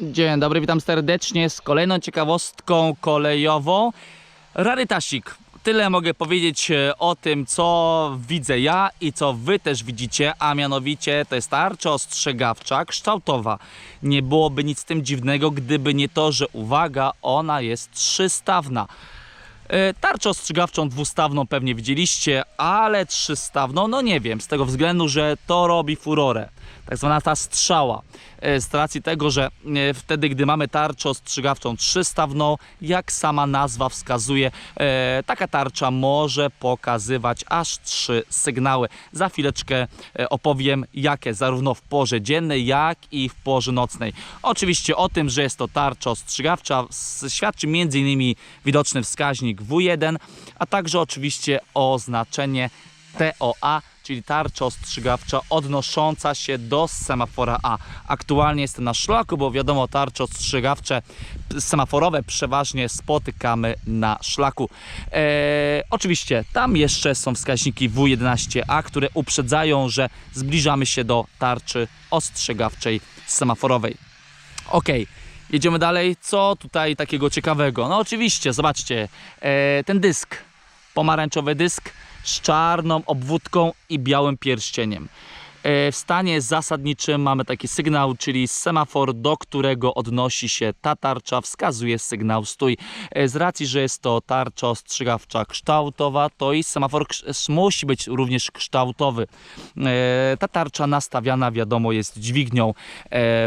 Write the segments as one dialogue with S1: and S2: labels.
S1: Dzień dobry, witam serdecznie z kolejną ciekawostką kolejową. Rarytasik. Tyle mogę powiedzieć e, o tym, co widzę ja i co wy też widzicie, a mianowicie to jest tarcza ostrzegawcza kształtowa. Nie byłoby nic z tym dziwnego, gdyby nie to, że uwaga, ona jest trzystawna. E, Tarczę ostrzegawczą dwustawną pewnie widzieliście, ale trzystawną, no nie wiem, z tego względu, że to robi furorę. Tak zwana ta strzała. E, Z racji tego, że e, wtedy, gdy mamy tarczę ostrzegawczą trzystawną, jak sama nazwa wskazuje, taka tarcza może pokazywać aż trzy sygnały. Za chwileczkę opowiem, jakie zarówno w porze dziennej, jak i w porze nocnej. Oczywiście o tym, że jest to tarcza ostrzegawcza, świadczy m.in. widoczny wskaźnik W1, a także oczywiście oznaczenie TOA, czyli tarcza ostrzegawcza odnosząca się do semafora A. Aktualnie jestem na szlaku, bo wiadomo, tarcze ostrzegawcze semaforowe przeważnie spotykamy na szlaku. Eee, oczywiście tam jeszcze są wskaźniki W11A, które uprzedzają, że zbliżamy się do tarczy ostrzegawczej semaforowej. Ok, jedziemy dalej. Co tutaj takiego ciekawego? No oczywiście, zobaczcie, e, ten dysk, pomarańczowy dysk z czarną obwódką i białym pierścieniem. E, w stanie zasadniczym mamy taki sygnał, czyli semafor, do którego odnosi się ta tarcza, wskazuje sygnał stój. E, z racji, że jest to tarcza ostrzegawcza kształtowa, to i semafor musi być również kształtowy. E, ta tarcza nastawiana, wiadomo, jest dźwignią,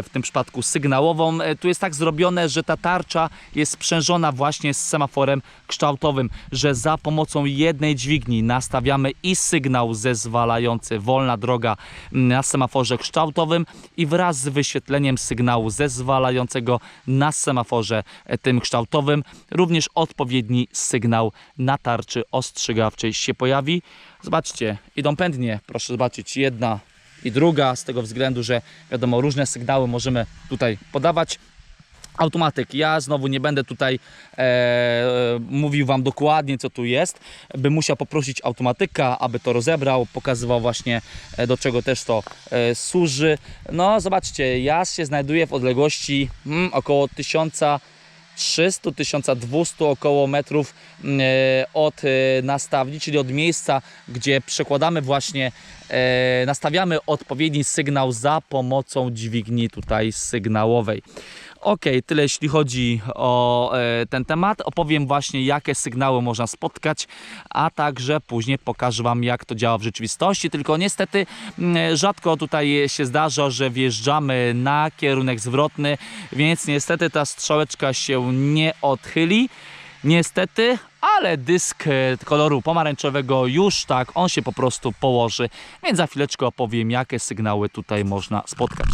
S1: w tym przypadku sygnałową. Tu jest tak zrobione, że ta tarcza jest sprzężona właśnie z semaforem kształtowym, że za pomocą jednej dźwigni nastawiamy i sygnał zezwalający wolna droga na semaforze kształtowym i wraz z wyświetleniem sygnału zezwalającego na semaforze e, tym kształtowym również odpowiedni sygnał na tarczy ostrzegawczej się pojawi. Zobaczcie, idą pędnie, proszę zobaczyć, jedna i druga, z tego względu, że wiadomo, różne sygnały możemy tutaj podawać. Automatyk. Ja znowu nie będę tutaj e, mówił Wam dokładnie, co tu jest. Bym musiał poprosić automatyka, aby to rozebrał, pokazywał właśnie, e, do czego też to e, służy. No, zobaczcie, jaz się znajduje w odległości mm, około 1300-1200 około metrów mm, e, od e, nastawni, czyli od miejsca, gdzie przekładamy właśnie, e, nastawiamy odpowiedni sygnał za pomocą dźwigni tutaj sygnałowej. Ok, tyle jeśli chodzi o e, ten temat. Opowiem właśnie, jakie sygnały można spotkać, a także później pokażę Wam, jak to działa w rzeczywistości. Tylko niestety mm, rzadko tutaj się zdarza, że wjeżdżamy na kierunek zwrotny, więc niestety ta strzałeczka się nie odchyli. Niestety, ale dysk e, koloru pomarańczowego już tak, on się po prostu położy, więc za chwileczkę opowiem, jakie sygnały tutaj można spotkać.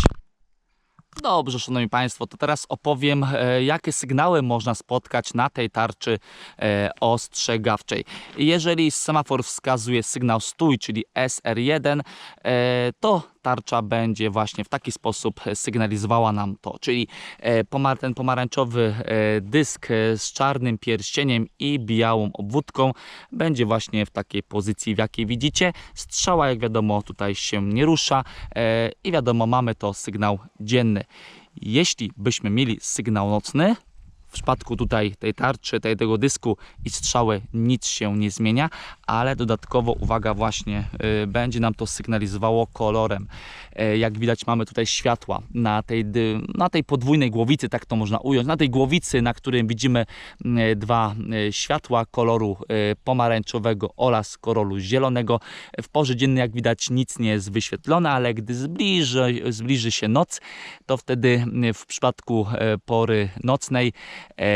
S1: Dobrze, szanowni państwo, to teraz opowiem, e, jakie sygnały można spotkać na tej tarczy e, ostrzegawczej. Jeżeli semafor wskazuje sygnał stój, czyli SR1, e, to tarcza będzie właśnie w taki sposób sygnalizowała nam to, czyli e, ten pomarańczowy e, dysk e, z czarnym pierścieniem i białą obwódką będzie właśnie w takiej pozycji, w jakiej widzicie. Strzała, jak wiadomo, tutaj się nie rusza e, i wiadomo, mamy to sygnał dzienny. Jeśli byśmy mieli sygnał nocny, w przypadku tutaj tej tarczy, tej, tego dysku i strzały nic się nie zmienia, ale dodatkowo, uwaga, właśnie y, będzie nam to sygnalizowało kolorem. E, jak widać, mamy tutaj światła na tej, na tej podwójnej głowicy, tak to można ująć, na tej głowicy, na którym widzimy y, dwa y, światła koloru y, pomarańczowego oraz koloru zielonego. W porze dziennej, jak widać, nic nie jest wyświetlone, ale gdy zbliży, zbliży się noc, to wtedy y, w przypadku e, pory nocnej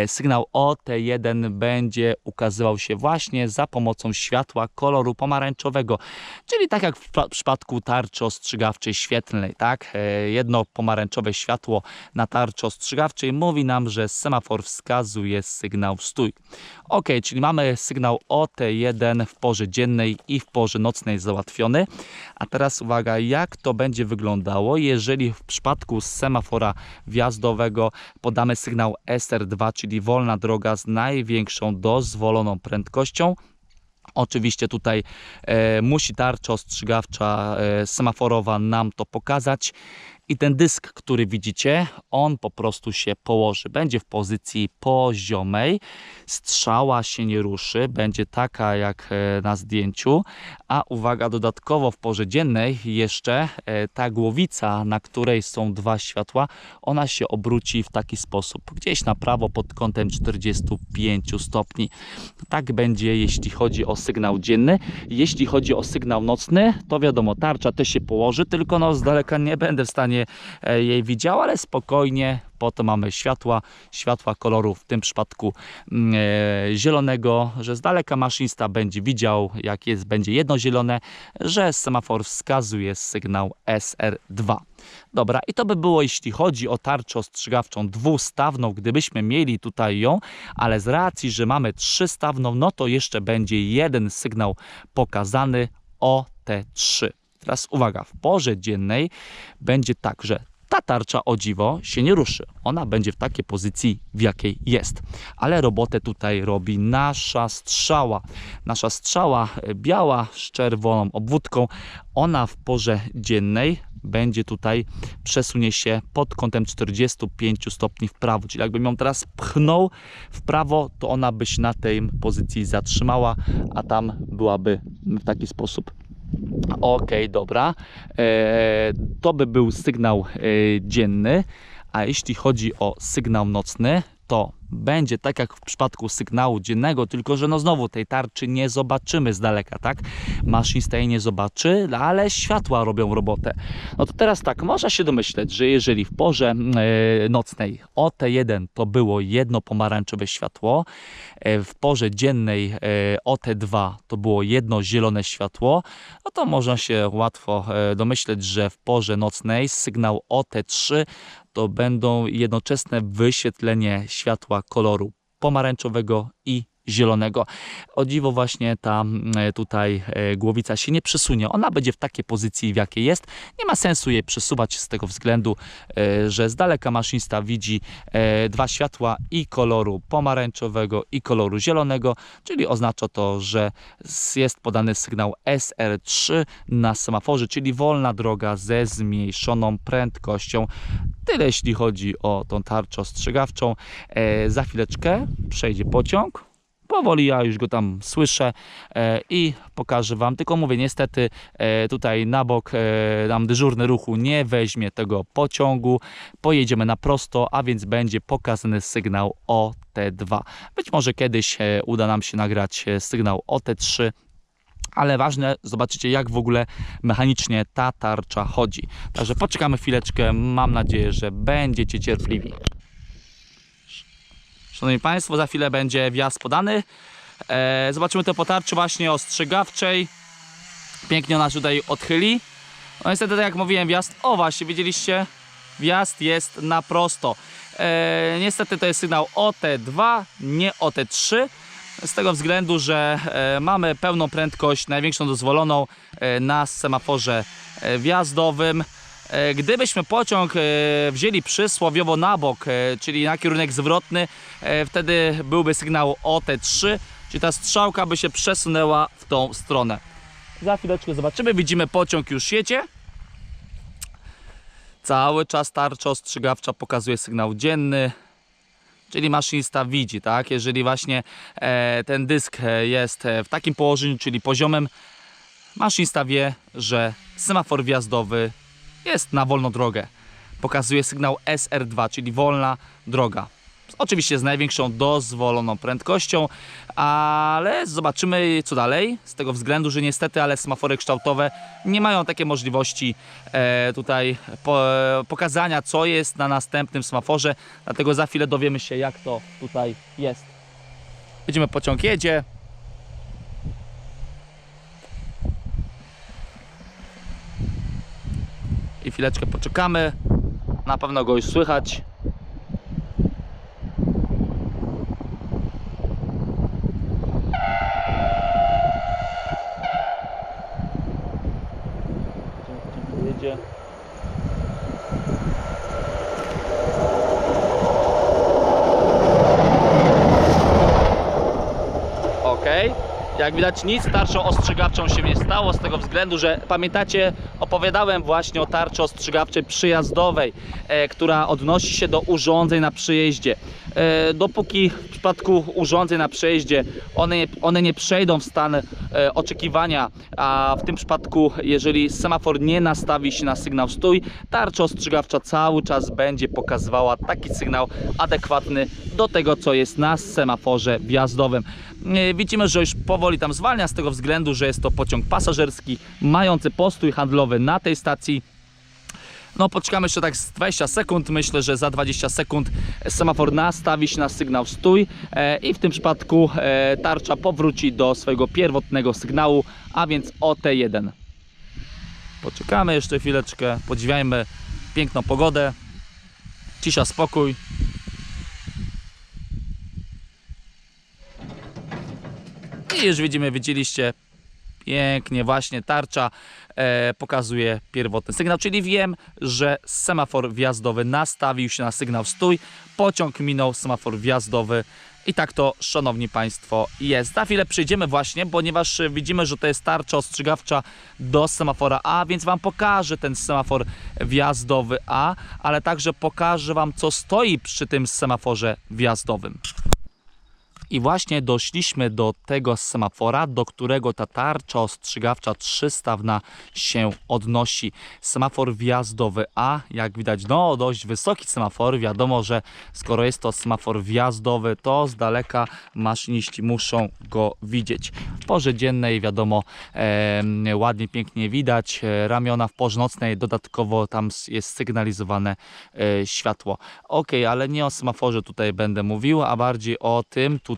S1: sygnał OT1 będzie ukazywał się właśnie za pomocą światła koloru pomarańczowego, czyli tak jak w przypadku tarczy ostrzegawczej świetlnej, tak? E, Jedno pomarańczowe światło na tarczy ostrzegawczej mówi nam, że semafor wskazuje sygnał stój. Ok, czyli mamy sygnał OT1 w porze dziennej i w porze nocnej załatwiony. A teraz uwaga, jak to będzie wyglądało, jeżeli w przypadku semafora wjazdowego podamy sygnał SR2, czyli wolna droga z największą dozwoloną prędkością. Oczywiście tutaj e, musi tarcza ostrzegawcza e, semaforowa nam to pokazać I ten dysk, który widzicie, on po prostu się położy. Będzie w pozycji poziomej, strzała się nie ruszy, będzie taka jak e, na zdjęciu, a uwaga, dodatkowo w porze dziennej jeszcze e, ta głowica, na której są dwa światła, ona się obróci w taki sposób, gdzieś na prawo pod kątem 45 stopni. Tak będzie, jeśli chodzi o sygnał dzienny. Jeśli chodzi o sygnał nocny, to wiadomo, tarcza też się położy, tylko no z daleka nie będę w stanie e, jej widział, ale spokojnie. Po to mamy światła, światła koloru w tym przypadku mm, e, zielonego, że z daleka maszynista będzie widział, jak jest, będzie jedno zielone, że semafor wskazuje sygnał SR2. Dobra, i to by było, jeśli chodzi o tarczę ostrzegawczą dwustawną, gdybyśmy mieli tutaj ją, ale z racji, że mamy trzystawną, no to jeszcze będzie jeden sygnał pokazany OT3. Teraz uwaga, w porze dziennej będzie tak, że ta tarcza o dziwo się nie ruszy. Ona będzie w takiej pozycji, w jakiej jest. Ale robotę tutaj robi nasza strzała. Nasza strzała e, biała z czerwoną obwódką. Ona w porze dziennej będzie tutaj, przesunie się pod kątem 45 stopni w prawo. Czyli jakbym ją teraz pchnął w prawo, to ona by się na tej pozycji zatrzymała, a tam byłaby w taki sposób. Okej, dobra. E, to by był sygnał e, dzienny, a jeśli chodzi o sygnał nocny, to będzie tak jak w przypadku sygnału dziennego, tylko że no znowu tej tarczy nie zobaczymy z daleka, tak? Maszynista jej nie zobaczy, ale światła robią robotę. No to teraz tak, można się domyśleć, że jeżeli w porze e, nocnej OT1 to było jedno pomarańczowe światło, e, w porze dziennej e, OT2 to było jedno zielone światło, no to można się łatwo domyśleć, że w porze nocnej sygnał OT3 to będą jednoczesne wyświetlenie światła koloru pomarańczowego i zielonego. O dziwo właśnie ta e, tutaj e, głowica się nie przesunie. Ona będzie w takiej pozycji, w jakiej jest. Nie ma sensu jej przesuwać z tego względu, e, że z daleka maszynista widzi dwa światła i koloru pomarańczowego i koloru zielonego, czyli oznacza to, że jest podany sygnał SR3 na semaforze, czyli wolna droga ze zmniejszoną prędkością. Tyle jeśli chodzi o tą tarczę ostrzegawczą. Za chwileczkę przejdzie pociąg. Powoli ja już go tam słyszę e, i pokażę Wam. Tylko mówię, niestety e, tutaj na bok e, nam dyżurny ruchu nie weźmie tego pociągu. Pojedziemy na prosto, a więc będzie pokazany sygnał OT2. Być może kiedyś uda nam się nagrać sygnał OT3 ale ważne, zobaczycie jak w ogóle mechanicznie ta tarcza chodzi. Także poczekamy chwileczkę, mam nadzieję, że będziecie cierpliwi. Szanowni Państwo, za chwilę będzie wjazd podany. E, zobaczymy to po tarczy właśnie ostrzegawczej. Pięknie ona tutaj odchyli. No niestety, tak jak mówiłem, wjazd, o właśnie, widzieliście? Wjazd jest na prosto. E, niestety to jest sygnał OT2, nie OT3. Z tego względu, że e, mamy pełną prędkość, największą dozwoloną e, na semaforze e, wjazdowym. E, Gdybyśmy pociąg e, wzięli przysłowiowo na bok, e, czyli na kierunek zwrotny, wtedy byłby sygnał OT3, czyli ta strzałka by się przesunęła w tą stronę. Za chwileczkę zobaczymy, widzimy pociąg już jedzie. Cały czas tarcza ostrzegawcza pokazuje sygnał dzienny, czyli maszynista widzi, tak? Jeżeli właśnie ten dysk jest w takim położeniu, czyli poziomem, maszynista wie, że semafor wjazdowy jest na wolną drogę. Pokazuje sygnał SR2, czyli wolna droga. Oczywiście z największą dozwoloną prędkością, ale zobaczymy co dalej. Z tego względu, że niestety, ale semafory kształtowe nie mają takiej możliwości e, tutaj po, pokazania, co jest na następnym semaforze. Dlatego za chwilę dowiemy się, jak to tutaj jest. Widzimy, pociąg jedzie. Chwileczkę poczekamy. Na pewno go już słychać. Jedzie. Ok. Jak widać nic starszą ostrzegawczą się nie stało z tego względu, że pamiętacie Opowiadałem właśnie o tarczy ostrzegawczej przyjazdowej, e, która odnosi się do urządzeń na przyjeździe. E, dopóki przypadku urządzeń na przejeździe one, one nie przejdą w stan e, oczekiwania, a w tym przypadku, jeżeli semafor nie nastawi się na sygnał stój, tarcza ostrzegawcza cały czas będzie pokazywała taki sygnał adekwatny do tego, co jest na semaforze wjazdowym. E, Widzimy, że już powoli tam zwalnia z tego względu, że jest to pociąg pasażerski mający postój handlowy na tej stacji. No poczekamy jeszcze tak z 20 sekund. Myślę, że za 20 sekund semafor nastawi się na sygnał stój e, i w tym przypadku e, tarcza powróci do swojego pierwotnego sygnału, a więc OT1. Poczekamy jeszcze chwileczkę, podziwiajmy piękną pogodę. Cisza, spokój. I już widzimy, widzieliście pięknie właśnie tarcza e, pokazuje pierwotny sygnał, czyli wiem, że semafor wjazdowy nastawił się na sygnał stój, pociąg minął semafor wjazdowy i tak to, szanowni państwo, jest. Za chwilę przyjdziemy właśnie, ponieważ widzimy, że to jest tarcza ostrzegawcza do semafora A, więc wam pokażę ten semafor wjazdowy A, ale także pokażę wam, co stoi przy tym semaforze wjazdowym. I właśnie doszliśmy do tego semafora, do którego ta tarcza ostrzegawcza trzystawna się odnosi. Semafor wjazdowy A, jak widać, no dość wysoki semafor. Wiadomo, że skoro jest to semafor wjazdowy, to z daleka maszyniści muszą go widzieć. W porze dziennej, wiadomo, e, ładnie, pięknie widać. E, Ramiona w porze nocnej, dodatkowo tam jest sygnalizowane e, światło. Ok, ale nie o semaforze tutaj będę mówił, a bardziej o tym tutaj,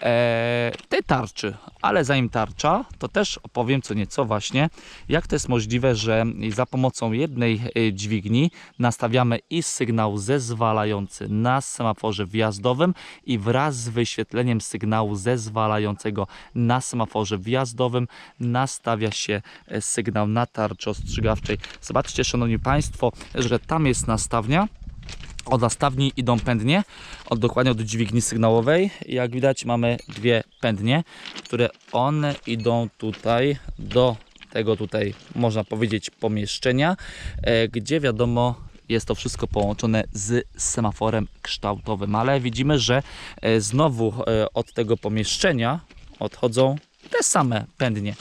S1: e, tej tarczy. Ale zanim tarcza, to też opowiem co nieco właśnie, jak to jest możliwe, że za pomocą jednej e, dźwigni nastawiamy i sygnał zezwalający na semaforze wjazdowym i wraz z wyświetleniem sygnału zezwalającego na semaforze wjazdowym nastawia się e, sygnał na tarczy ostrzegawczej. Zobaczcie, szanowni państwo, że tam jest nastawnia. Od nastawni idą pędnie, od dokładnie od dźwigni sygnałowej. Jak widać mamy dwie pędnie, które one idą tutaj do tego tutaj, można powiedzieć, pomieszczenia, e, gdzie wiadomo jest to wszystko połączone z semaforem kształtowym, ale widzimy, że e, znowu e, od tego pomieszczenia odchodzą te same pędnie.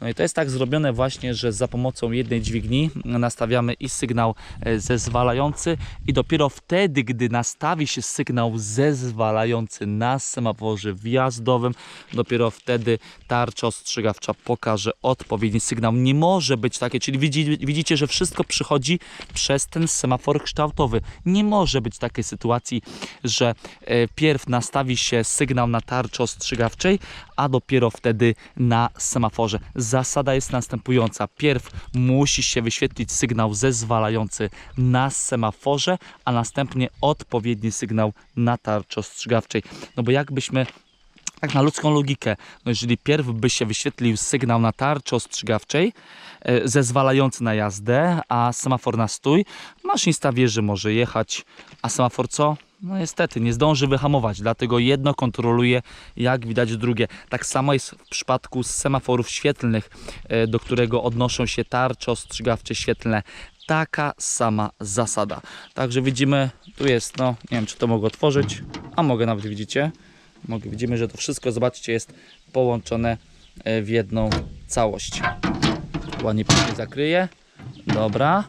S1: No i to jest tak zrobione właśnie, że za pomocą jednej dźwigni nastawiamy i sygnał e, zezwalający i dopiero wtedy, gdy nastawi się sygnał zezwalający na semaforze wjazdowym, dopiero wtedy tarcza ostrzegawcza pokaże odpowiedni sygnał. Nie może być takie, czyli widzi, widzicie, że wszystko przychodzi przez ten semafor kształtowy. Nie może być takiej sytuacji, że e, pierw nastawi się sygnał na tarczy ostrzegawczej, a dopiero wtedy na semaforze. Zasada jest następująca. Pierw musi się wyświetlić sygnał zezwalający na semaforze, a następnie odpowiedni sygnał na tarczy ostrzegawczej. No bo jakbyśmy tak na ludzką logikę, no jeżeli pierw by się wyświetlił sygnał na tarczy ostrzegawczej e, zezwalający na jazdę, a semafor na stój, maszynista wie, że może jechać, a semafor co? No niestety, nie zdąży wyhamować, dlatego jedno kontroluje, jak widać drugie. Tak samo jest w przypadku semaforów świetlnych, e, do którego odnoszą się tarcze ostrzegawcze świetlne. Taka sama zasada. Także widzimy, tu jest, no nie wiem czy to mogę otworzyć, a mogę nawet widzicie. Mogę, widzimy, że to wszystko, zobaczcie, jest połączone e, w jedną całość. Ładnie pięknie zakryję. Dobra.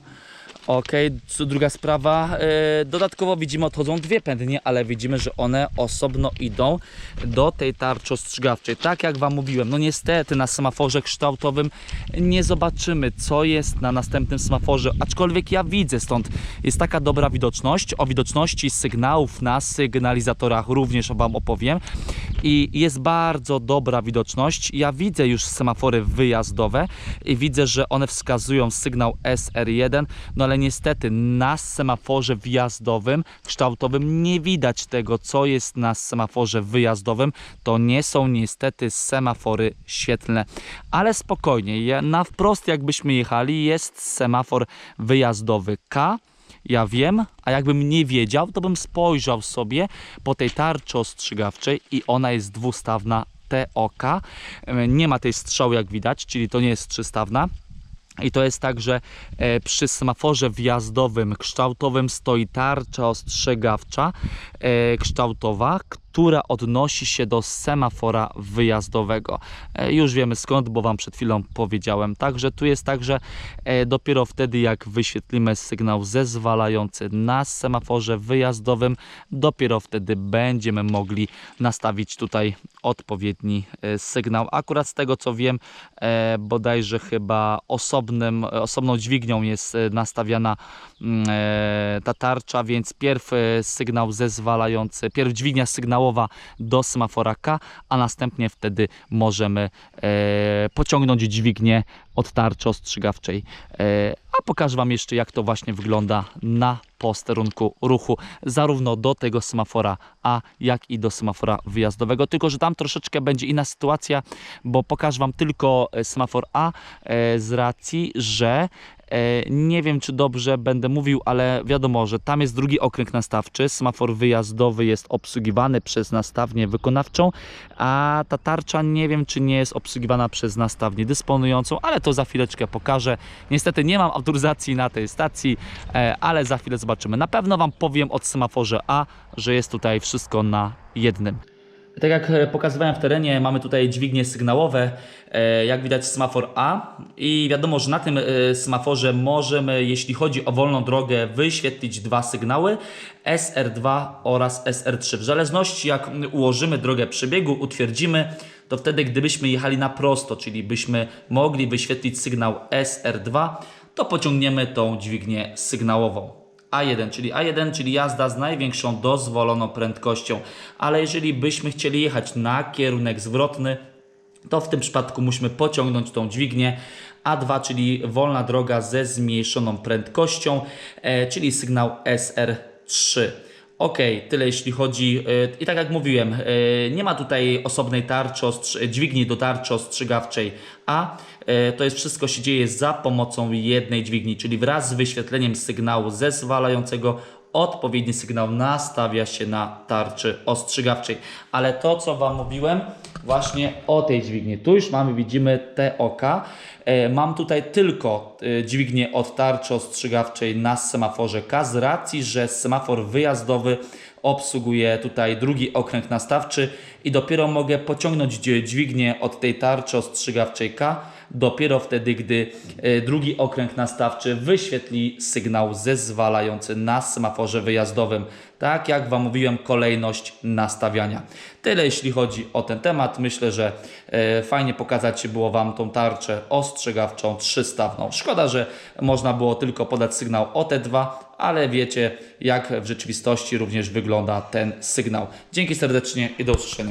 S1: Ok, co druga sprawa. e, Dodatkowo widzimy, odchodzą dwie pędnie, ale widzimy, że one osobno idą do tej tarczy ostrzegawczej. Tak jak Wam mówiłem, no niestety na semaforze kształtowym nie zobaczymy, co jest na następnym semaforze, aczkolwiek ja widzę stąd. Jest taka dobra widoczność. O widoczności sygnałów na sygnalizatorach również Wam opowiem. I jest bardzo dobra widoczność. Ja widzę już semafory wyjazdowe i widzę, że one wskazują sygnał SR1, no ale niestety na semaforze wjazdowym, kształtowym nie widać tego, co jest na semaforze wyjazdowym. To nie są niestety semafory świetlne. Ale spokojnie, na wprost jakbyśmy jechali, jest semafor wyjazdowy K. Ja wiem, a jakbym nie wiedział, to bym spojrzał sobie po tej tarczy ostrzegawczej i ona jest dwustawna TOK. E, Nie ma tej strzały jak widać, czyli to nie jest trzystawna. I to jest tak, że e, przy semaforze wjazdowym kształtowym stoi tarcza ostrzegawcza e, kształtowa, która odnosi się do semafora wyjazdowego. E, już wiemy skąd, bo Wam przed chwilą powiedziałem. Także tu jest tak, że e, dopiero wtedy jak wyświetlimy sygnał zezwalający na semaforze wyjazdowym, dopiero wtedy będziemy mogli nastawić tutaj odpowiedni e, sygnał. Akurat z tego co wiem, bodajże chyba osobnym, osobną dźwignią jest nastawiana mm, ta tarcza, więc pierw e, sygnał zezwalający, pierw dźwignia sygnałowa do semafora K, a następnie wtedy możemy e, pociągnąć dźwignię od tarczy ostrzegawczej. E, a pokażę Wam jeszcze jak to właśnie wygląda na posterunku ruchu, zarówno do tego semafora A, jak i do semafora wyjazdowego. Tylko, że tam troszeczkę będzie inna sytuacja, bo pokażę Wam tylko e, semafor A e, z racji, że Nie wiem, czy dobrze będę mówił, ale wiadomo, że tam jest drugi okręg nastawczy. Semafor wyjazdowy jest obsługiwany przez nastawnię wykonawczą, a ta tarcza nie wiem, czy nie jest obsługiwana przez nastawnię dysponującą, ale to za chwileczkę pokażę. Niestety nie mam autoryzacji na tej stacji, e, ale za chwilę zobaczymy. Na pewno Wam powiem od semaforze A, że jest tutaj wszystko na jednym. Tak jak e, pokazywałem w terenie, mamy tutaj dźwignie sygnałowe, e, jak widać semafor A i wiadomo, że na tym e, semaforze możemy, jeśli chodzi o wolną drogę, wyświetlić dwa sygnały SR2 oraz SR3. W zależności jak ułożymy drogę przebiegu, utwierdzimy, to wtedy gdybyśmy jechali na prosto, czyli byśmy mogli wyświetlić sygnał SR2, to pociągniemy tą dźwignię sygnałową. A1, czyli A1, czyli jazda z największą dozwoloną prędkością. Ale jeżeli byśmy chcieli jechać na kierunek zwrotny, to w tym przypadku musimy pociągnąć tą dźwignię. A2, czyli wolna droga ze zmniejszoną prędkością, e, czyli sygnał SR3. Ok, tyle jeśli chodzi. e, I tak jak mówiłem, e, nie ma tutaj osobnej tarczy, dźwigni do tarczy ostrzegawczej, a e, to jest wszystko się dzieje za pomocą jednej dźwigni, czyli wraz z wyświetleniem sygnału zezwalającego odpowiedni sygnał nastawia się na tarczy ostrzegawczej. Ale to, co Wam mówiłem, właśnie o tej dźwigni. Tu już mamy, widzimy te oka. E, Mam tutaj tylko e, dźwignię od tarczy ostrzegawczej na semaforze K z racji, że semafor wyjazdowy obsługuje tutaj drugi okręg nastawczy i dopiero mogę pociągnąć dź- dźwignię od tej tarczy ostrzegawczej K dopiero wtedy, gdy e, drugi okręg nastawczy wyświetli sygnał zezwalający na semaforze wyjazdowym. Tak jak Wam mówiłem, kolejność nastawiania. Tyle jeśli chodzi o ten temat. Myślę, że e, fajnie pokazać było Wam tą tarczę ostrzegawczą trzystawną. Szkoda, że można było tylko podać sygnał OT2, ale wiecie, jak w rzeczywistości również wygląda ten sygnał. Dzięki serdecznie i do usłyszenia.